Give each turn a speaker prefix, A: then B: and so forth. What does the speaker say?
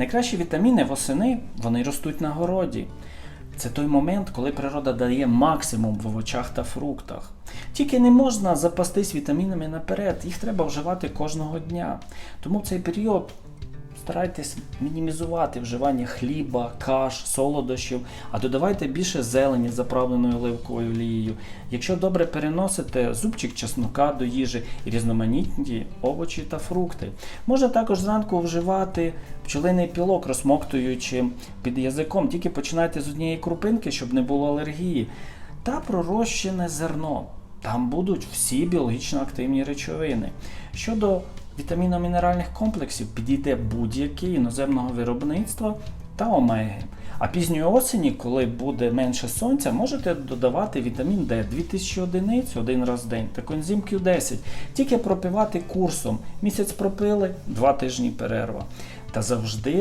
A: Найкращі вітаміни восени вони ростуть на городі. Це той момент, коли природа дає максимум в овочах та фруктах. Тільки не можна запастись вітамінами наперед, їх треба вживати кожного дня. Тому в цей період старайтесь мінімізувати вживання хліба, каш, солодощів, а додавайте більше зелені заправленою оливковою олією. Якщо добре переносите зубчик чеснока до їжі і різноманітні овочі та фрукти. Можна також зранку вживати пчелиний пілок, розмоктуючи під язиком. Тільки починайте з однієї крупинки, щоб не було алергії. Та пророщене зерно. Там будуть всі біологічно активні речовини. Щодо вітаміно-мінеральних комплексів, підійде будь-який іноземного виробництва та омеги. А пізньої осені, коли буде менше сонця, можете додавати вітамін Д 2000 одиниць один раз в день та коензим Q10. Тільки пропивати курсом. Місяць пропили, два тижні перерва. Та завжди